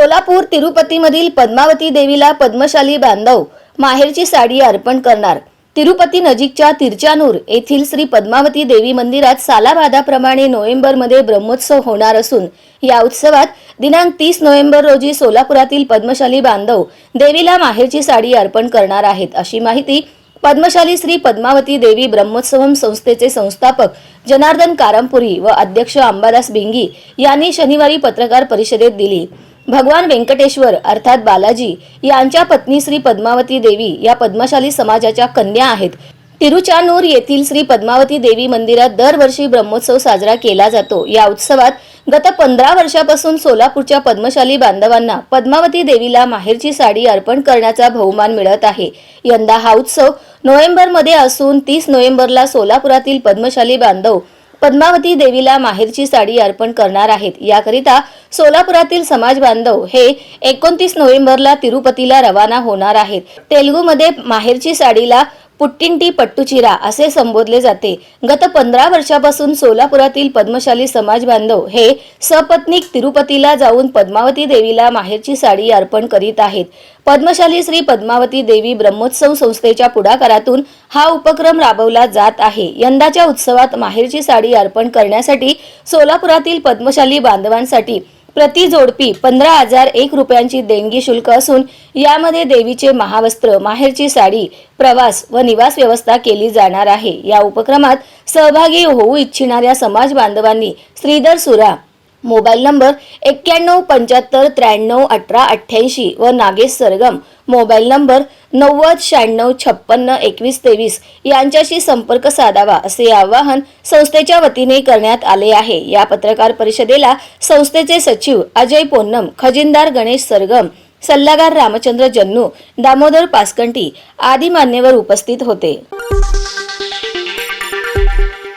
सोलापूर तिरुपतीमधील पद्मावती देवीला पद्मशाली बांधव माहेरची साडी अर्पण करणार. तिरुपती नजीकच्या तिरचानूर येथील श्री पद्मावती देवी मंदिरात सालाबादाप्रमाणे नोव्हेंबरमध्ये ब्रह्मोत्सव होणार असून या उत्सवात दिनांक तीस नोव्हेंबर रोजी सोलापुरातील पद्मशाली बांधव देवीला माहेरची साडी अर्पण करणार आहेत. अशी माहिती पद्मशाली श्री पद्मावती देवी ब्रह्मोत्सवम संस्थेचे संस्थापक जनार्दन कारमपुरी व अध्यक्ष अंबादास बिंगी यांनी शनिवारी पत्रकार परिषदेत दिली. भगवान व्यंकटेश्वर अर्थात बालाजी यांच्या पत्नी श्री पद्मावती देवी या पद्मशाली समाजाच्या कन्या आहेत. तिरुचानूर येथील श्री पद्मावती देवी मंदिरात दरवर्षी ब्रह्मोत्सव साजरा केला जातो. या उत्सवात गत पंधरा वर्षापासून सोलापूरच्या पद्मशाली बांधवांना पद्मावती देवीला माहेरची साडी अर्पण करण्याचा बहुमान मिळत आहे. यंदा हा उत्सव नोव्हेंबरमध्ये असून तीस नोव्हेंबरला सोलापुरातील पद्मशाली बांधव पद्मावती देवीला माहेरची साडी अर्पण करणार आहेत. याकरिता सोलापुरातील समाज बांधव हे एकोणतीस नोव्हेंबरला तिरुपतीला रवाना होणार आहेत. तेलुगूमध्ये माहेरची साडीला पुट्टिंटी पट्टुचिरा असे संबोधले जाते. गत पंधरा वर्षापासून सोलापुरातील पद्मशाली समाज बांधव हे सपत्नीक तिरुपतीला जाऊन पद्मावती देवीला माहेरची साडी अर्पण करीत आहेत. पद्मशाली श्री पद्मावती देवी ब्रह्मोत्सव संस्थेच्या पुढाकारातून हा उपक्रम राबवला जात आहे. यंदाच्या उत्सवात माहेरची साडी अर्पण करण्यासाठी सोलापुरातील पद्मशाली बांधवांसाठी प्रति जोडपी पंधरा हजार एक रुपयांची देणगी शुल्क असून यामध्ये देवीचे महावस्त्र माहेरची साडी प्रवास व निवास व्यवस्था केली जाणार आहे. या उपक्रमात सहभागी होऊ इच्छिणाऱ्या समाज बांधवांनी श्रीधर सुरा मोबाईल नंबर एक्क्याण्णव पंच्याहत्तर त्र्याण्णव अठरा अठ्ठ्याऐंशी व नागेश सरगम. मोबाईल नंबर नव्वद शहाण्णव छप्पन्न एकवीस तेवीस यांच्याशी संपर्क साधावा असे आवाहन संस्थेच्या वतीने करण्यात आले आहे. या पत्रकार परिषदेला संस्थेचे सचिव अजय पोन्नम खजिनदार गणेश सरगम सल्लागार रामचंद्र जन्नू दामोदर पासकंटी आदी मान्यवर उपस्थित होते.